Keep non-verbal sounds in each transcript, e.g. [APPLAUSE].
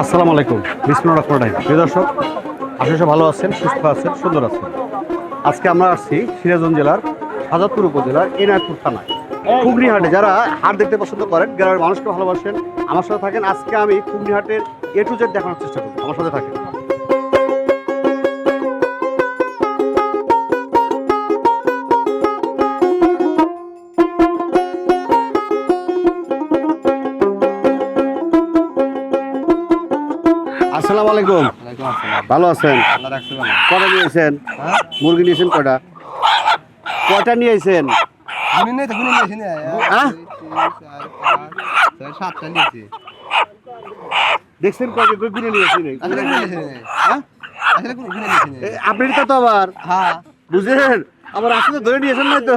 আসসালামু আলাইকুম। বিষ্ণু রহমান রাহিম। প্রিয় দর্শক সব ভালো আছেন, সুস্থ আছেন, সুন্দর আছেন। আজকে আমরা আসছি সিরাজগঞ্জ জেলার হাজারপুর উপজেলার এনায়তপুর থানায়। কুগনিহাটে যারা হাট দেখতে পছন্দ করেন, গ্রামের মানুষকে ভালোবাসেন, আমার সাথে থাকেন। আজকে আমি কুগনিহাটের এ টু জেড দেখানোর চেষ্টা করি আমার সাথে থাকেন। আলাইকুম। ভালো আছেন? কটা নিয়েছেন মুরগি নিয়েছেন কটা? কটা নিয়েছেন হ্যাঁ? দেখছেন নিয়েছেন হ্যাঁ? আপনি তো তো আবার। হ্যাঁ। বুঝলেন? আবার আসলে ধরে নিয়েছেন নাই তো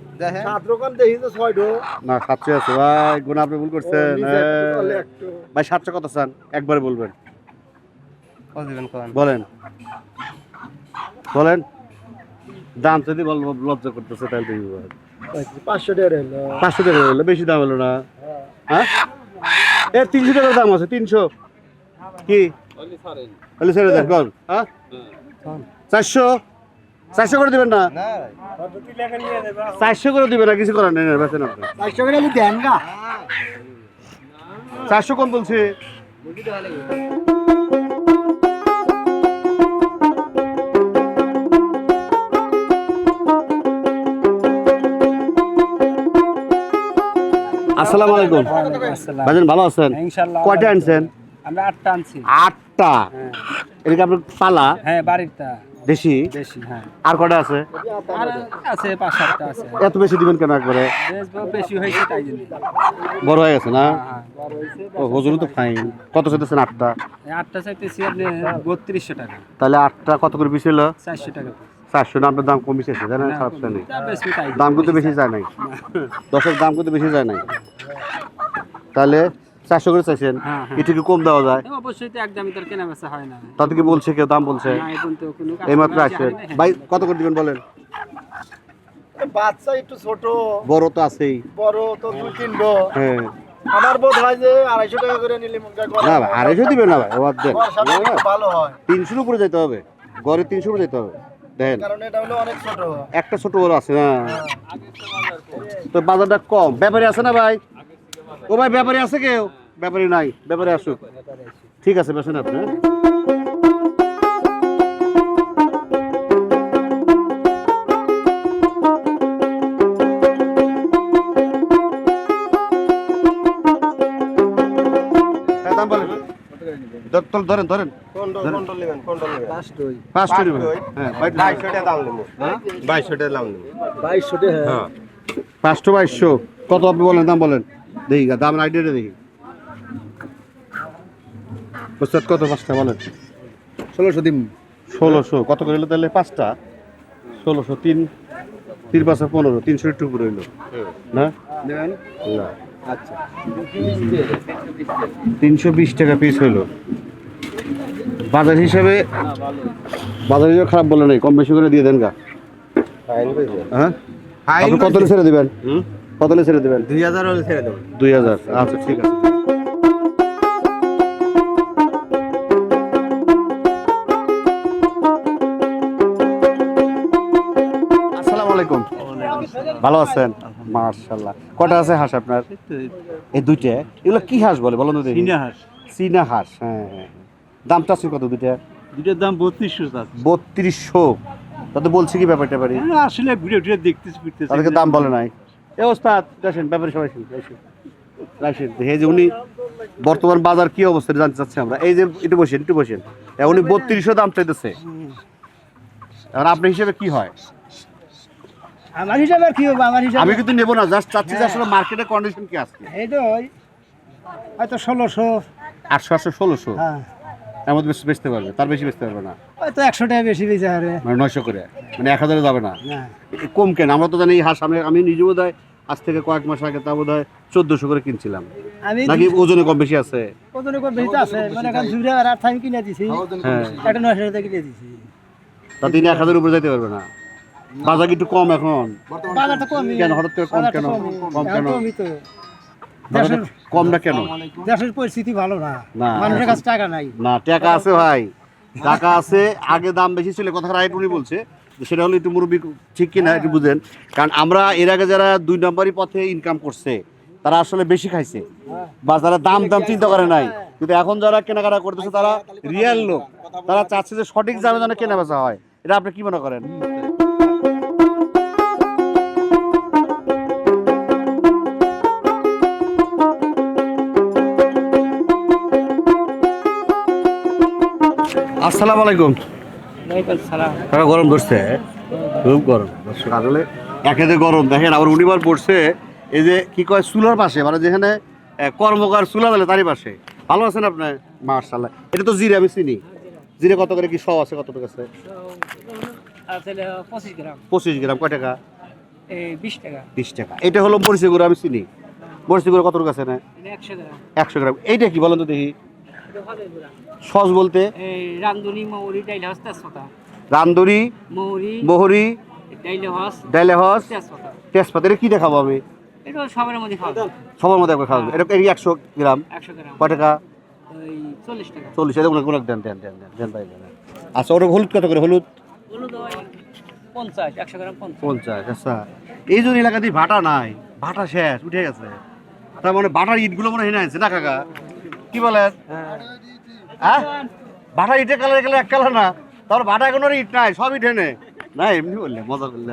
সাত রকম দেখি তো ছয়টো না সাতশো আছে। ভাই গুণ আপনি ভুল করছেন। হ্যাঁ। ভাই সাতশো কত চান? একবারে বলবেন। বলেন। বলেন। দাম যদি বল লজ্জা করতেছে তাহলে পাঁচশো টাকা হলো পাঁচশো টাকা হলো বেশি দাম হলো না। হ্যাঁ। এ তিনশো টাকার দাম আছে তিনশো। কি? ছেড়ে দেন বল। হ্যাঁ। চারশো? চারশো করে দিবেন না? না। চারশো করে দিবেন না? কিছু করার নেই আপনি। চারশো টাকা দেন গা। চারশো কম বলছে। আসসালামু আলাইকুম। ভাইজান ভালো আছেন? কয়টা আনছেন? আমরা আটটা আনছি। আটটা? এদিকে আপনার পালা? হ্যাঁ বাড়িরটা। দেশি? বেশি হ্যাঁ। আর কটা আছে? আর আছে পাঁচ সাতটা আছে। এত বেশি দিবেন কেন একবারে? বেশ হয়েছে তাই জন্য। বড় হয়ে গেছে না? হ্যাঁ ও হজুরও তো ফাইন কত চাইতেছেন আটটা? আটটা চাইতেছি আপনি বত্রিশশো টাকা। তাহলে আটটা কত করে পিস হলো চারশো টাকা চারশো না আপনার দাম কমিছে জানেন খারাপ নাই। দাম কিন্তু বেশি যায় নাই। দশের দাম কিন্তু বেশি যায় নাই। তাহলে চারশো করে চাইছেন হ্যাঁ, হ্যাঁ। একটু কি কম দেওয়া যায়? অবশ্যই তো একদমই তোর কেনা বেচা হয় না। তাতে কি বলছে কেউ? দাম বলছে? এই মাত্র আসছেন ভাই কত করে দিবেন বলেন? বাচ্চা একটু ছোট। বড় তো আছেই। বড় তো দুই হ্যাঁ। আমার বোধ হয় যে আড়াইশো টাকা করে নিলে না আড়াইশো দিবেন না ভাই। ওবার দেন। ভালো হয়। তিনশোর উপরে যেতে হবে। গড়ে তিনশোর উপরে যেতে হবে। দেন। কারণ এটা হলো অনেক ছোট। একটা ছোট বড় আছে না তো বাজারটা কম। ব্যাপারী আছে না ভাই? ও ভাই ব্যাপারী আছে কেউ? ব্যাপারী নাই ব্যাপারী আসুক। ঠিক আছে বেছেন আপনি। হ্যাঁ? ধরেন ধরেন। কন্ট্রোল কন্ট্রোল নেবেন কন্ট্রোল নেবেন? পাঁচশো নেবেন। হ্যাঁ বাইশশো। বাইশশো দাম নেব। দাম নেব। বাইশশো টাকা হ্যাঁ। পাঁচশো বাইশশো। কত আপনি বলেন দাম বলেন। দেখি দাম আইডিয়াটা দেখি। ওস্তাদ কত পাঁচটা বলেন? ষোলোশো দিন। ষোলোশো কত করে হলো তাহলে পাঁচটা? ষোলোশো তিন তিন পাঁচশো পনেরো তিনশো একটু উপরে হইল। না? না। আচ্ছা। তিনশো বিশ টাকা পিস হইল। বাজার হিসেবে বাজার হিসেবে খারাপ বলে নাই কম বেশি করে দিয়ে দেন গা। হ্যাঁ? আপনি কত ছেড়ে দিবেন? কত ছেড়ে দিবেন? দুই হাজার হলে ছেড়ে দেবো। দুই হাজার আচ্ছা ঠিক আছে। ভালো আছেন? মার্শাল্লাহ কটা আছে হাঁস আপনার? এই দুইটা? এগুলো কি হাঁস বলে বলো না দেখি। হাঁস। চীনা হাঁস হ্যাঁ হ্যাঁ দামটা আছে কত দুইটা? দুইটার দাম বত্রিশশো বত্রিশশো। তাতে বলছি কি ব্যাপারটা পারি আসলে ঘুরে ঘুরে দেখতেছি ফিরতেছি। তাদেরকে দাম বলে নাই। এ ওস্তাদ আসেন ব্যাপারে সবাই আসেন, আসেন। এই যে উনি বর্তমান বাজার কি অবস্থা জানতে চাচ্ছি আমরা। এই যে একটু বসেন একটু বসেন। উনি বত্রিশশো দাম চাইতেছে। এবার আপনার হিসেবে কি হয়? আমার হিসাবে আর কি হবে? আমার হিসাবে আমি কিন্তু নেব না জাস্ট চাচ্ছি যে আসলে মার্কেটের কন্ডিশন কি আছে এই তো ওই হয়তো ষোলোশো। আটশো আটশো ষোলোশো? হ্যাঁ। এর মধ্যে বেশি বেচতে পারবে তার বেশি বেচতে পারবে না। হয়তো একশো টাকা বেশি আরে মানে নয়শো করে মানে এক হাজারে যাবে না। না কম কেন? আমরা তো জানি এই হাঁস আমি আমি নিজে বোধ হয় আজ থেকে কয়েক মাস আগে তা বোধ হয় চোদ্দশো করে কিনছিলাম। আমি নাকি ওজনে কম বেশি আছে? কতনে করে বেশি তো আছে মানে এখন আট আমি কিনে দিছি। হ্যাঁ একটা নয়শো টাকা কিনে দিছি। তা তিনি এক হাজারের উপরে যেতে পারবে না। বাজার একটু কম এখন? কেন? হঠাৎ করে কম কেন? কম। কেন? কম না কেন? দেশের পরিস্থিতি ভালো না। না। মানুষের কাছে টাকা নাই। না টাকা আছে ভাই। টাকা আছে আগে দাম বেশি ছিল কথা রাইট উনি বলছে। সেটা হলো একটু মুরব্বী ঠিক কিনা একটু বুঝেন। কারণ আমরা এর আগে যারা দুই নম্বরই পথে ইনকাম করছে তারা আসলে বেশি খাইছে। বা যারা দাম দাম চিন্তা করে নাই। কিন্তু এখন যারা কেনাকাটা করতেছে তারা রিয়েল লোক। তারা চাচ্ছে যে সঠিক দামে যেন কেনা বেচা হয়। এটা আপনি কি মনে করেন? আসসালামু আলাইকুম। কাকা গরম ধরছে? খুব গরম। আসলে একেতে গরম। দেখেন আবার উনিবার পড়ছে। এই যে কি কয় চুলার পাশে মানে যেখানে কর্মকার চুলা বলে তারই পাশে। ভালো আছেন আপনি? মার্শাল্লাহ এটা তো জিরে আমি চিনি। জিরে কত করে কি সব আছে কত টাকা আছে? পঁচিশ গ্রাম। কয় টাকা? বিশ টাকা। বিশ টাকা। এটা হলো মরিচি গুঁড়ো আমি চিনি। মরিচি গুঁড়ো কত টাকা আছে না একশো গ্রাম। একশো গ্রাম। এইটা কি বলেন তো দেখি। সস বলতে? রান্ধুনি মৌরি ডাইলে হস তেজপাতা। রান্দুরি মৌরি বহরি ডাইলে হস ডাইলে হস তেজপাতা। তেজপাতা এটা কি দেখাবো আমি? এটা সবের মধ্যে খাওয়া সবার মধ্যে একবার খাওয়া এটা এই একশো গ্রাম? একশো গ্রাম। কয় টাকা? চল্লিশ টাকা। চল্লিশ দেন দেন দেন দেন দেন ভাই দেন আচ্ছা হলুদ কত করে? হলুদ? হলুদ পঞ্চাশ একশো গ্রাম পঞ্চাশ। আচ্ছা। এই জন্য এলাকাতে ভাটা নাই ভাটা শেষ উঠে গেছে। তার মানে ভাটার ইটগুলো মনে হয় আছে না কাকা? কি বলেন হ্যাঁ? ভাটা ইটের কালার গেলে এক কালার না। তার ভাটা কোনো ইট নাই সব ইট এনে। না এমনি বললে মজা করলে।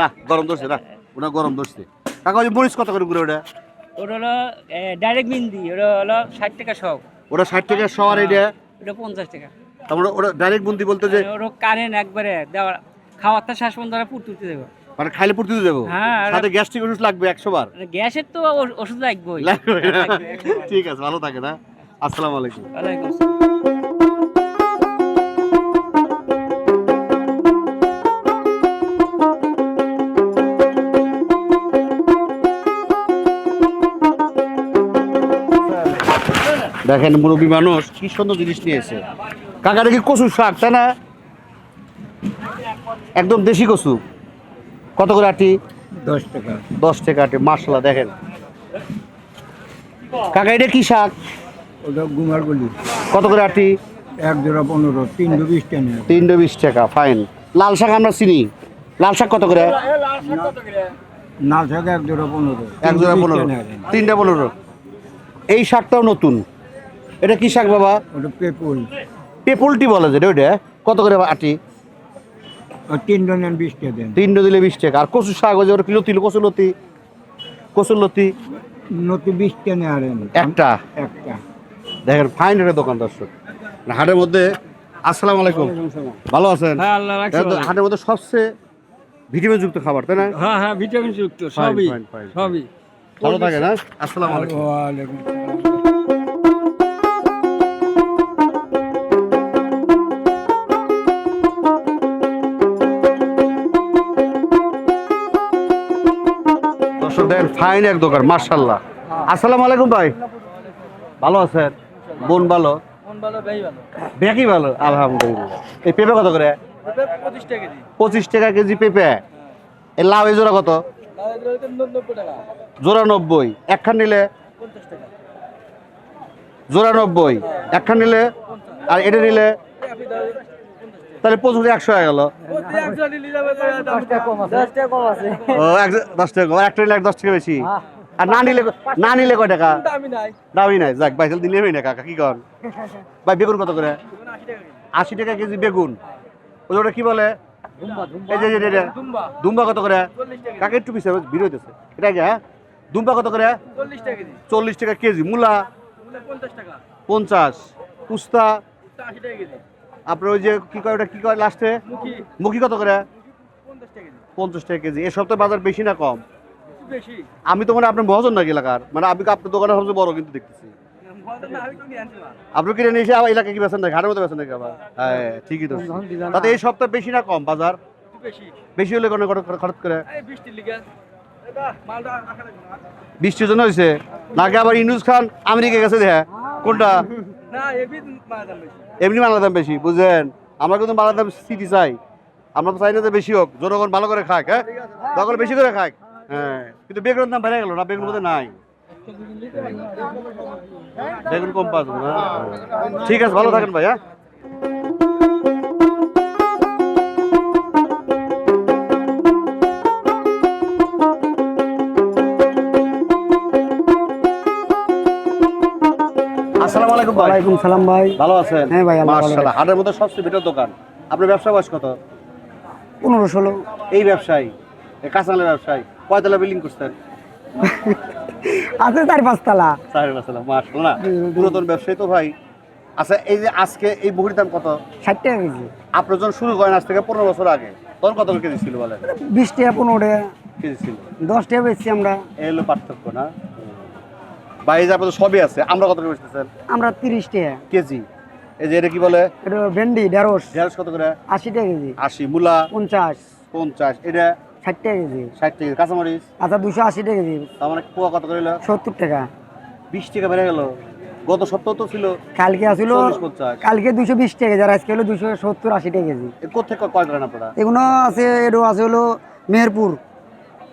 না গরম ধরছে না। ওটা গরম ধরছে। কাকা ওই মরিচ কত করে ঘুরে ওটা? ওটা হলো ডাইরেক্ট মিন্দি ওটা হলো ষাট টাকা সব। ওটা ষাট টাকা শহর এটা ওটা পঞ্চাশ টাকা। তারপরে ওটা ডাইরেক্ট বুন্দি বলতে যে ওটা কারেন্ট একবারে দেওয়া খাওয়ার শেষ পর্যন্ত ওরা পুর তুলতে দেবো। মানে খাইলে পড়তে দেবো। হ্যাঁ, সাথে গ্যাস্ট্রিক ওষুধ লাগবে একশো বার গ্যাসের তো ওষুধ লাগবে। ঠিক আছে ভালো থাকে না আসসালামু আলাইকুম। ওয়ালাইকুম দেখেন মুরব্বী মানুষ কি সুন্দর জিনিস নিয়েছে। কাকাটা কি কচু শাক তাই না? একদম দেশি কচু। কত করে আটি? দশ টাকা। দশ টাকা আটি মাসলা দেখেন। কাকা এটা কি শাক? ওটা গুমার গলি। কত করে আটি? এক জোড়া পনেরো তিনশো বিশ টাকা। তিনশো বিশ টাকা ফাইন। লাল শাক আমরা চিনি। লাল শাক কত করে? নাল শাক এক জোড়া পনেরো এক জোড়া পনেরো। তিনটা পনেরো। এই শাকটাও নতুন। এটা কি শাক বাবা? ওটা পেপুল। পেপুলটি বলে যেটা ওইটা। কত করে আটি? ও তিনশো নেন বিশ টাকা দেন দিলে বিশ টাকা। আর কচু শাক ওই যে ওটা কি লতি? কচু লতি? নতুন বিশ টাকা আরেন একটা? একটা। দেখেন ফাইন একটা দোকান দর্শক। হাটের মধ্যে আসসালামু আলাইকুম। ভালো আছেন? হ্যাঁ আল্লাহ রাখছে হাটের মধ্যে সবচেয়ে ভিটামিন যুক্ত খাবার তাই না? হ্যাঁ হ্যাঁ ভিটামিন যুক্ত সবই. সবই। ভালো থাকে না আসসালামু আলাইকুম। দেখেন ফাইন এক দোকান মার্শাল্লাহ আসসালামু আলাইকুম ভাই। ভালো আছেন? বোন ভালো? বেকি ভালো, আলহামদুলিল্লাহ। এই পেঁপে কত করে? পঁচিশ টাকা কেজি পেঁপে। এই লাউ এই জোড়া কত? জোড়া নব্বই। একখান নিলে? জোড়া নব্বই। একখান নিলে? আর এটা নিলে? তাহলে পঁচিশ একশো হয়ে গেল। দশ টাকা কম। একটা নিলে দশ টাকা বেশি। আর না নিলে না নিলে কয় টাকা? দামি নাই। যাক, ভাই, তাহলে দিলেই না কাকা, কি কর ভাই, বেগুন কত করে? আশি টাকা কেজি বেগুন। ওটা কি বলে? এই দুম্বা কত করে? কাকে, একটু পিছিয়ে ভিড় হইতেছে। এটা কি হ্যাঁ? দুম্বা কত করে? চল্লিশ টাকা কেজি। মূলা? পঞ্চাশ। কেজি আপনার ওই যে কি কয় ওটা কি কয় লাস্টে মুখি। কত করে? পঞ্চাশ টাকা কেজি। এ সপ্তাহে বাজার বেশি না কম? আমি তো মানে আপনার মহাজন নাকি এলাকার? মানে আমি আপনার দোকানে সবচেয়ে বড় কিন্তু দেখতেছি। আপনি কিনে নিয়ে এসে আবার এলাকা কি বেছেন নাকি? হাটের মধ্যে বেছেন নাকি আবার? হ্যাঁ ঠিকই তো। তাতে এই সপ্তাহে বেশি না কম বাজার? বেশি। হলে কোনো খরচ করে? বৃষ্টির জন্য হয়েছে নাকি আবার ইনুস খান আমেরিকা গেছে দেখা? কোনটা? এমনি মালার দাম বেশি, বুঝলেন? আমরা কিন্তু মালার দাম সিটি চাই। আমরা চাই না যে বেশি হোক, জনগণ ভালো করে খাক হ্যাঁ? তখন বেশি করে খাক। হ্যাঁ কিন্তু বেগুনের দাম বেড়ে গেল না বেগুন মধ্যে নাই। বেগুন কম পাওয়া না ঠিক আছে, ভালো থাকেন ভাই হ্যাঁ? আসসালামু আলাইকুম ভাই। ওয়ালাইকুম সালাম ভাই। ভালো আছেন? হ্যাঁ ভাই, মাশাআল্লাহ। হাটের মধ্যে সবচেয়ে ভিতর দোকান। আপনার ব্যবসা বয়স কত? পনেরো ষোলো। এই ব্যবসায়ী? এই কাঁচালের ব্যবসায়ী? কয়তলা বিল্ডিং করছেন? [LAUGHS] আছে চার পাঁচতলা। সাহেব আসসালাম মাশাআল্লাহ। পুরাতন ব্যবসায়ী তো ভাই। আচ্ছা এই যে আজকে এই বহির দাম কত? ষাট টাকা কেজি। আপনার যখন শুরু করেন আজ থেকে পনেরো বছর আগে। তখন কত কেজি ছিল বলেন? বিশ টাকা পনেরো টাকা। কেজি ছিল। দশ টাকা বেচছি আমরা। এই হলো পার্থক্য না? বাইরে আপনাদের সবই আছে আমরা কত করে বেচতেছেন? আমরা তিরিশ টাকা। কেজি। এই যে এটা কি বলে? এটা ভেন্ডি ঢেঁড়স। ঢেঁড়স কত করে? আশি টাকা কেজি। আশি মূলা? পঞ্চাশ। পঞ্চাশ এটা? ষাট টাকা কেজি। ষাট টাকা কাঁচামরিচ? আচ্ছা দুশো আশি টাকা কেজি। তার মানে পোয়া কত করে হলো? সত্তর টাকা। বিশ টাকা বেড়ে গেল। গত সপ্তাহ তো ছিল কালকে আসলো কালকে দুশো বিশ টাকা আর আজকে হলো দুশো সত্তর আশি টাকা কেজি। এ কোথেকে কয় করেন আপনারা? এগুলো আছে এটা আছে হলো মেহেরপুর।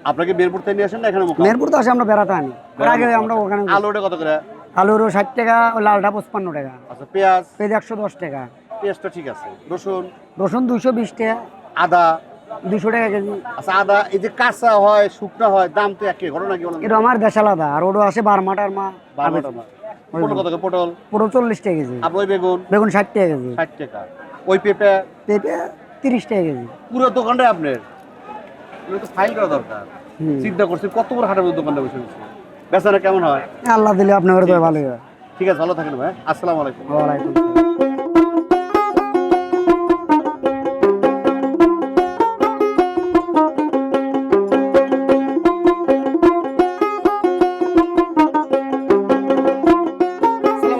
আপনাকে বেরপুর থেকে নিয়ে আসেন না এখানে মোকাম? মেহেরপুর তো আসে আমরা বেড়াতে আনি। আগে আমরা ওখানে আলু ওটা কত করে? আলুর ষাট টাকা ও লালটা পঁচপান্ন টাকা। আচ্ছা পেঁয়াজ? পেঁয়াজ একশো দশ টাকা। পেঁয়াজটা ঠিক আছে। রসুন? রসুন দুশো বিশ টাকা। আদা? দুশো টাকা কেজি। আচ্ছা আদা এই যে কাঁচা হয় শুকনা হয় দাম তো একই ঘটনা কি বলেন? এটা আমার দেশ আলাদা আর ওটা আছে বারমা টারমা। বারোটা মাস। পটল কত পটল? পুরো চল্লিশ টাকা কেজি। আর ওই বেগুন? বেগুন ষাট টাকা কেজি। ষাট টাকা। ওই পেঁপে? পেঁপে তিরিশ টাকা কেজি। পুরো দোকানটাই আপনার? এগুলো তো ফাইল করা দরকার। চিন্তা করছি কত বড় হাটের দোকানটা বসে বসে। বেচারা কেমন হয়? আল্লাহ দিলে আপনার তো ভালোই হয়। ঠিক আছে ভালো থাকেন ভাই। আসসালামু আলাইকুম। ওয়ালাইকুম আসসালাম।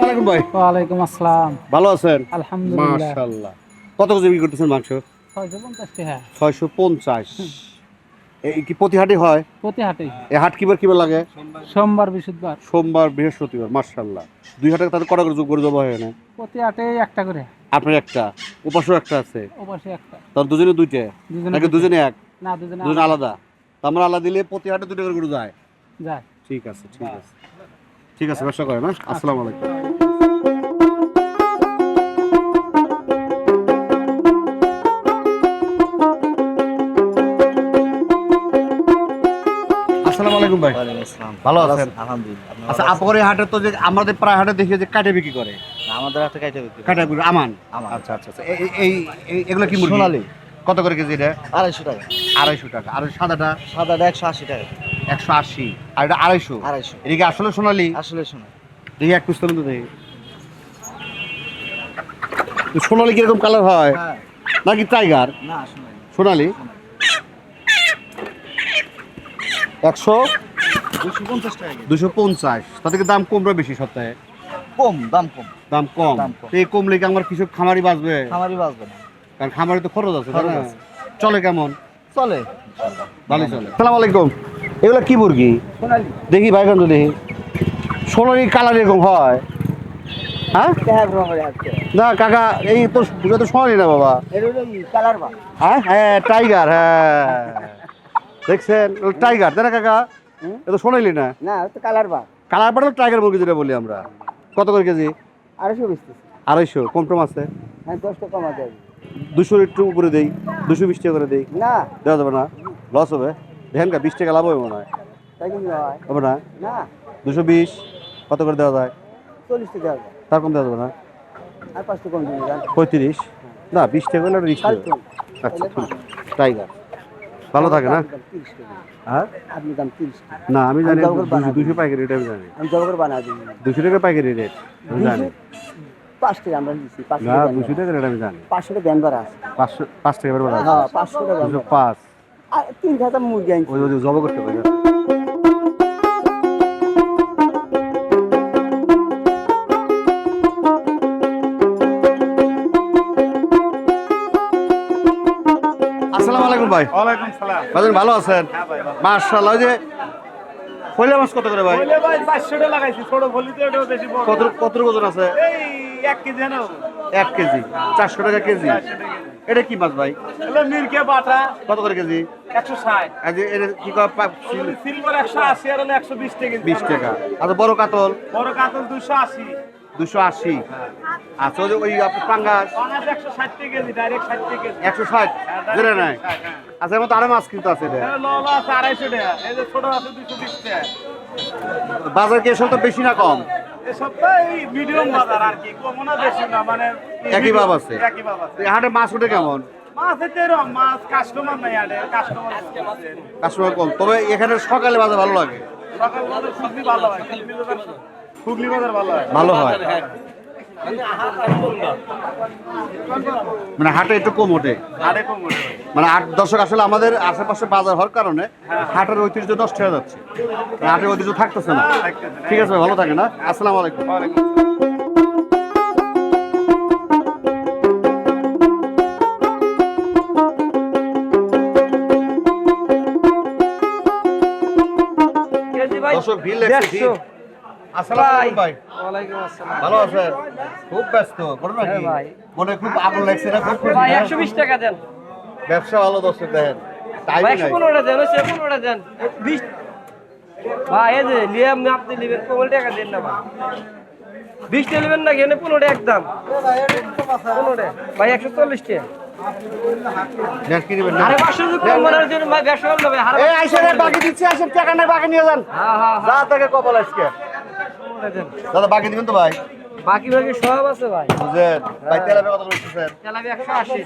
আলাইকুম ভাই। ওয়ালাইকুম আসসালাম। ভালো আছেন? আলহামদুলিল্লাহ। মাশাআল্লাহ। কত কেজি বিক্রি করতেছেন মাংস? টাকা। ছয়শো পঞ্চাশ। এই কি প্রতি হাটে হয়? প্রতি হাটে এই হাট কিবার কিবার লাগে? সোমবার বৃহস্পতিবার। সোমবার বৃহস্পতিবার মার্শাল্লাহ দুই হাটে তাদের কটা করে যোগ করে জবা হয় না প্রতি হাটে একটা করে। আপনার একটা উপাসও একটা আছে? ওপাশে একটা। তার দুজনে দুইটা? দুজনে নাকি দুজনে এক? না দুজনে দুজনে আলাদা। আমরা আলাদা দিলে প্রতি হাটে দুটো করে গরু যায়? যায়। ঠিক আছে ঠিক আছে। ঠিক আছে ব্যবসা করেন হ্যাঁ? আসসালামু আলাইকুম। আলাইকুম ভাই। ভালো আছেন? আলহামদুলিল্লাহ। আচ্ছা আপনার হাটে তো যে আমাদের প্রায় হাটে দেখি যে কাটে বিক্রি করে। আমাদের বিক্রি কাটা বিক্রি আমান। আচ্ছা আচ্ছা আচ্ছা। এই- এগুলো কি মুরগি? সোনালী। কত করে কেজি এটা? আড়াইশো টাকা। আড়াইশো টাকা। আর সাদাটা? সাদাটা একশো আশি টাকা। একশো আশি। আর এটা আড়াইশো? আড়াইশো। এদিকে আসলে সোনালি? আসলে শোনো দেখি এক তো দেখি। সোনালি কীরকম কালার হয়? হ্যাঁ। নাকি টাইগার না সোনালি। একশো দুশো পঞ্চাশ টাকা কেজি। দুশো পঞ্চাশ। তাতে কি দাম কমবে বেশি সপ্তাহে? কম দাম কম। দাম কম। এই কমলে কি আমার কৃষক খামারি বাঁচবে? খামারই বাঁচবে না। কারণ খামারে তো খরচ আছে। চলে কেমন? চলে। ভালোই চলে। সালাম আলাইকুম। এগুলো কি মুরগি? দেখি ভাইগঞ্জ দেখি। সোনালি কালার এরকম হয়। হ্যাঁ? না কাকা এই তো এটা তো সোনালি না বাবা? হ্যাঁ? হ্যাঁ টাইগার হ্যাঁ। দেখছেন? টাইগার তাই না কাকা? এ তো সোনালি না? না তো কালার বা কালার পাঠাল টাইগার মুরগি যেটা বলি আমরা। কত করে কেজি? আড়াইশো বেচতেছি আড়াইশো কম টম আছে? হ্যাঁ দশ টাকা কমা দেয়। দুশোর একটু উপরে দেই দুশো বিশ টাকা করে দেই। না। দেওয়া যাবে না? লস হবে। দেখেন কা বিশ টাকা লাভ হবে মনে হয়। হবে না? না। দুশো বিশ কত করে দেওয়া যায়? চল্লিশ টাকা তার কম দেওয়া যাবে না? আর পাঁচ টাকা কম পঁয়ত্রিশ? না বিশ টাকা হলে রিক্স আচ্ছা টাইগার ভালো থাকে না? হ্যাঁ? আপনি দাম তিরিশ টাকা না আমি জানি। দুশো পাইকারি রেট আমি জানি। আমি জব করে বানা দিই দুশো টাকা পাইকারি রেট আমি জানি। পাঁচ টাকা আমরা দিচ্ছি না টাকা দুশো টাকা রেট আমি জানি। পাঁচশো টাকা ব্যান করা আছে। পাঁচশো পাঁচ টাকা হ্যাঁ পাঁচশো টাকা পাঁচ। আর তিন হাজার মুরগি আনছি। জব করতে পারে আলাইকুম ভাই। ওয়ালাইকুম সালাম। ভাইজান ভালো আছেন? মার্শাল্লাহ যে পয়লা মাছ কত করে ভাই? ভাই 500 টাকা লাগাইছি ছোট বেশি বড়। কত কত ওজন আছে? এই 1 কেজি এক কেজি। চারশো টাকা কেজি। এটা কি মাছ ভাই? হলো মিরকে বাটা। কত করে কেজি? 160 আর যে এটা কি কয় সিলভার 180 আর হলো 120 টাকা বিশ টাকা। আর বড় কাতল? বড় কাতল 280 দুশো আশি। আচ্ছা ওই পাঙ্গাস পাঙাশ 160 টাকা কেজি ডাইরেক্ট 60 টাকা কেজি একশো ষাট। ধরে নেয় আচ্ছা আরও মাছ কিন্তু আছে এটা। এটা ললা আছে 250 টাকা এই যে ছোট আছে 220 টাকা বাজার কি এসব তো বেশি না কম? হাটে মাছ ওঠে কেমন? কাস্টমার নাই কম। তবে এখানে সকালে বাজার ভালো লাগে। ভালো হয়। হুগলি বাজার ভালো হয়? ভালো হয়। মানে হাটে একটু কম ওঠে। মনে হয় আট দশক আসলে আমাদের আশেপাশে বাজার হওয়ার কারণে হাটের ঐতিহ্য নষ্ট হয়ে যাচ্ছে। মানে হাটের ঐতিহ্য থাকতেছে না। ঠিক আছে ভালো থাকে না আসসালামু আলাইকুম। দর্শক ভিড় লাগছে ভিড়। আসসালামু ভাই। ওয়ালাইকুম আসসালাম। ভালো আছেন? খুব ব্যস্ত বড় নাকি হ্যাঁ মনে খুব আগুন লাগছে না খুব ভাই না? একশো বিশ টাকা দেন। ব্যবসা ভালো দর্শক দেখেন ভাই পনেরোটা দেন ওই পনেরোটা দেন। বিশ ভাই এই যে লিয়ে আপনি আপনি নেবেন কমল টাকা দেন না ভাই। নেবেন পনেরোটা একদম। ভাই টাকা ভাই ভাই বাকি দিচ্ছি আসেন টাকা নাই বাকি নিয়ে যান। হ্যাঁ হ্যাঁ যা থেকে কপাল আজকে। দাদা বাকি দিবেন তো ভাই? বাকি বাকি সব আছে ভাই। বুঝলেন ভাই তেল কত করে দিচ্ছেন তেলাপি একশো আশি।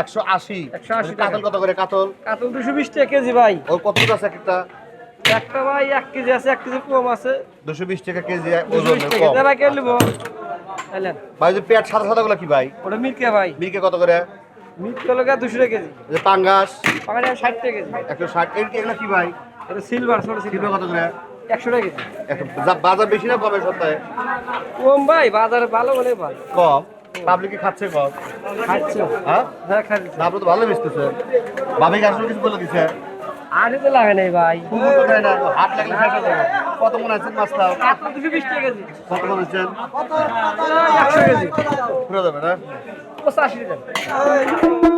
একশো আশি? 180 কাতল কত করে? কাতল? কাতল দুশো বিশ টাকা কেজি ভাই। ওর কত আছে একটা? একটা ভাই এক কেজি আছে এক কেজি কম আছে। দুশো বিশ টাকা কেজি ওজন কম। ভাই কে নেব? ভাই যে পেট সাদা সাদা গুলো কি ভাই? ওটা মিল্কে ভাই। মিল্কে কত করে? মিট কলকা দুশো টাকা কেজি। যে পাঙ্গাস। পাকাটা ষাট টাকা কেজি। একশো ষাট। এগুলো কি ভাই? এটা সিলভার ছোট সিলভার কত করে? একশো টাকা কেজি। বাজার বেশি না কমে সপ্তাহে? কম ভাই বাজারে ভালো বলে। ভালো কম? পাবলিক কি খাচ্ছে কম? খাচ্ছে। হ্যাঁ? হ্যাঁ খাচ্ছি। তো ভালো বেচতেছেন বাবি গাছ কিছু বলে দিছে? আরে তো লাগে নাই ভাই। কুকুর তো দেয় না। হাট লাগলে শেষ হয়ে যাবে। কত মনে আছে মাছটা? দুশো বিশ টাকা কেজি। কত মনে হচ্ছেন একশো কেজি। পুরো যাবে না? পঁচাশি টাকা।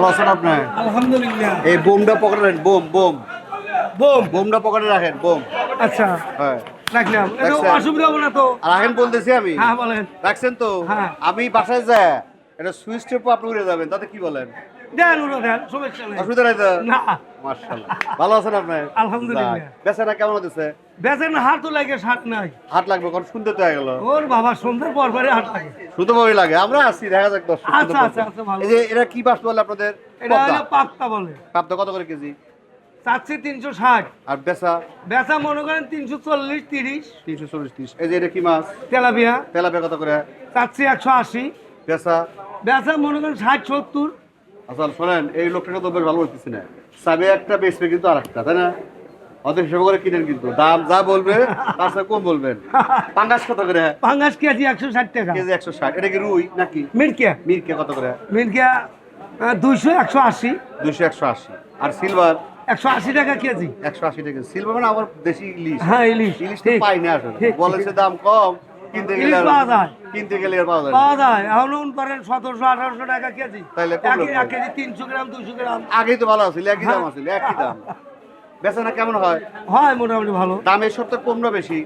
ভালো আছেন আপনি? আলহামদুলিল্লাহ। এই বোমটা পকেটে রাখেন বোম বোম। বোম? বোমটা পকেটে রাখেন বোম। আচ্ছা। হ্যাঁ। রাখলাম। অসুবিধা হবে না তো? আর রাখেন বলতেছি আমি। হ্যাঁ বলেন। রাখছেন তো? হ্যাঁ। আমি বাসায় যা এটা সুইচ টেপ আপনি উড়ে যাবেন তাতে কি বলেন? দেন ওরা দেন সমস্যা নেই। অসুবিধা নাই তো? না। মার্শাল্লাহ ভালো আছেন আপনি? আলহামদুলিল্লাহ। বেচারা কেমন হতেছে বেচেন হাট তো লাগে শাক নাই। হাট লাগবে তো গেল। ওর বাবা সন্ধ্যের পর পরে হাট লাগে। শুধু ভাবে লাগে। আমরা আসছি দেখা যাক দর্শক আচ্ছা, আচ্ছা, আচ্ছা, ভালো। এই যে এটা কি বাস বলে আপনাদের? এটা হলো পাক্তা বলে। পাবদা কত করে কেজি? চাচ্ছি তিনশো ষাট। আর বেচা? বেচা মনে করেন তিনশো চল্লিশ তিরিশ। তিনশো চল্লিশ তিরিশ। এই যে এটা কি মাছ? তেলাপিয়া। তেলাপিয়া কত করে? চাচ্ছি একশো আশি। বেচা? বেচা মনে করেন ষাট সত্তর। আচ্ছা শোনেন এই লোকটাকে তো বেশ ভালো বলতেছি না। চাবে একটা বেচবে কিন্তু আর একটা তাই না? অত হিসেবে করে কিনেন কিন্তু। দাম যা বলবে তার সাথে কম বলবেন। পাঙ্গাস কত করে? পাঙ্গাস কেজি একশো ষাট টাকা। কেজি একশো ষাট। এটা কি রুই নাকি? মিরকিয়া মিরকে কত করে? মিরকিয়া দুইশো একশো আশি। দুশো একশো আশি। আর সিলভার? একশো আশি টাকা কেজি। একশো আশি টাকা। সিলভার মানে আবার দেশি ইলিশ। হ্যাঁ ইলিশ। ইলিশ। পাই না আসলে। ঠিক, বলে ঠিক। সে দাম কম। কিনতে গেলে পাওয়া যায়। কিনতে গেলে পাওয়া যায় পাওয়া যায়। এখন উন করেন সতেরোশো আঠারোশো টাকা কেজি। কম এক- কেজি তিনশো গ্রাম দুশো গ্রাম। আগেই তো ভালো আছিল একই দাম আছিল একই দাম। বেচানা কেমন হয়? হয় মোটামুটি ভালো। দাম এই সপ্তাহে কম না বেশি?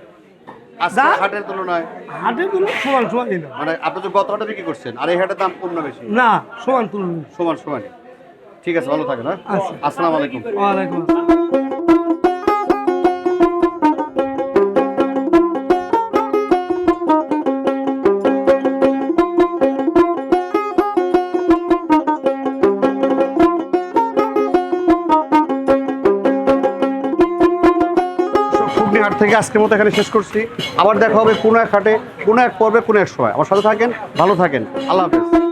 হাটের তুলনায়। সমান সমান মানে আপনি তো গত হাটে বিক্রি করছেন আর এই হাটের দাম কম না বেশি? না সমান সমান সমান ঠিক আছে ভালো থাকেন হ্যাঁ? আচ্ছা। আসসালামু আলাইকুম। ওয়ালাইকুম আসসালাম। আজকের মতো এখানে শেষ করছি। আবার দেখা হবে কোনো এক হাটে কোনো এক পর্বে কোনো এক সময়। আমার সাথে থাকেন, ভালো থাকেন। আল্লাহ হাফেজ।